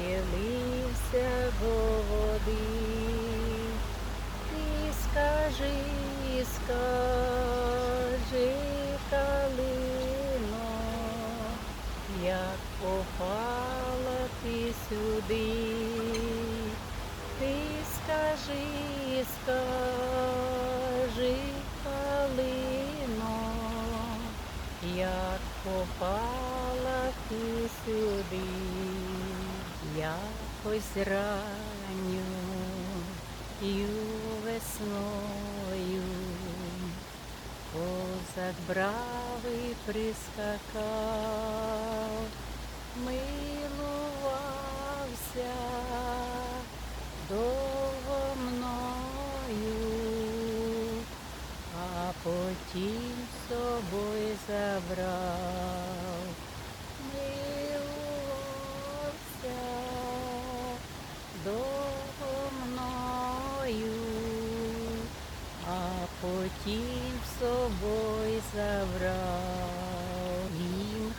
схилився до води. І скажи, скажи, калино, як попала ти сюди. Ти скажи, скажи, калино, як попала ти сюди, якось ранньою весною козак бравий прискакав, милувався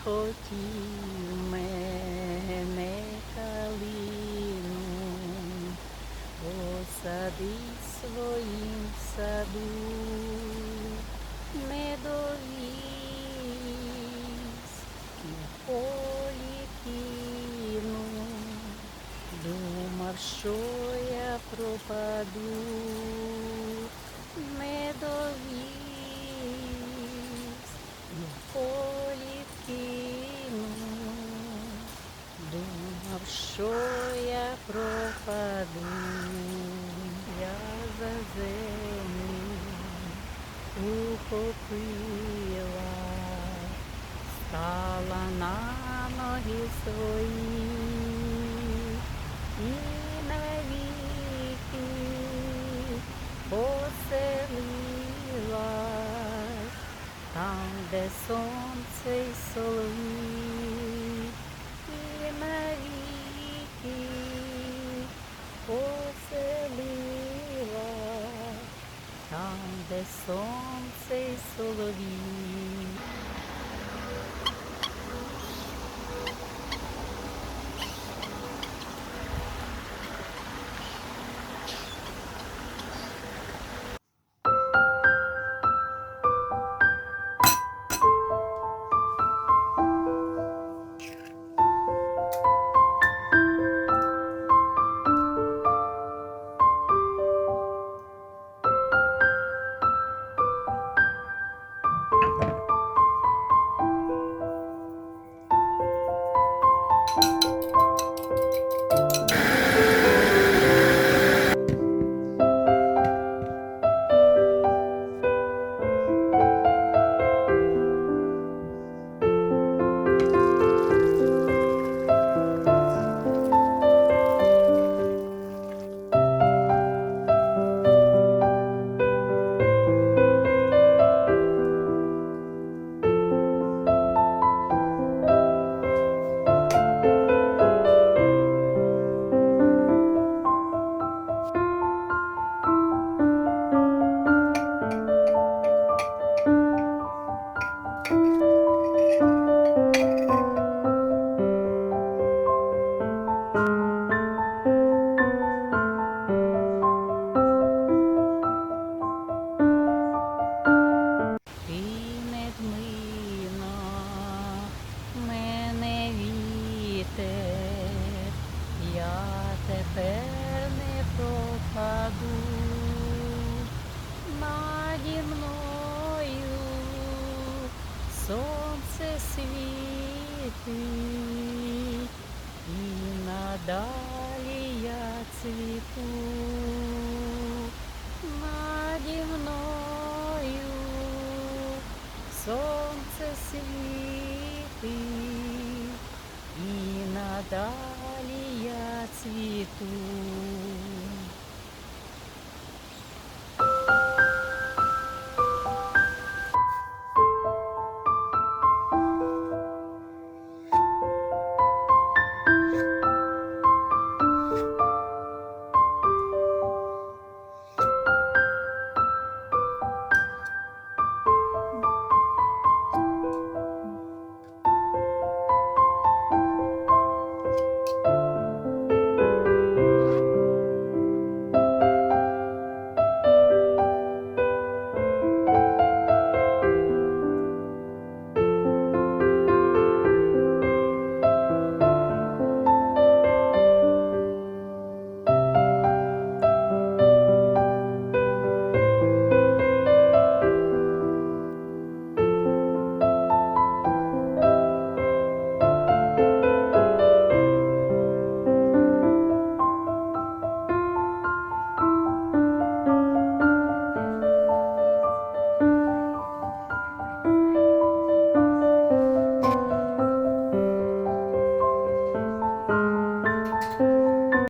Rotium o Osadis voim sadu Medovis Poliquino do marcho propadu Medovis Poliquino полі кину, думав, що я пропаду, я за землю ухопила, стала на ноги свої. І навіки поселилась де сонце й солові, і навіки поселила, там, де сонце й соловій. Сонце світить, і надалі я цвіту наді мною сонце світить, і надалі я цвіту.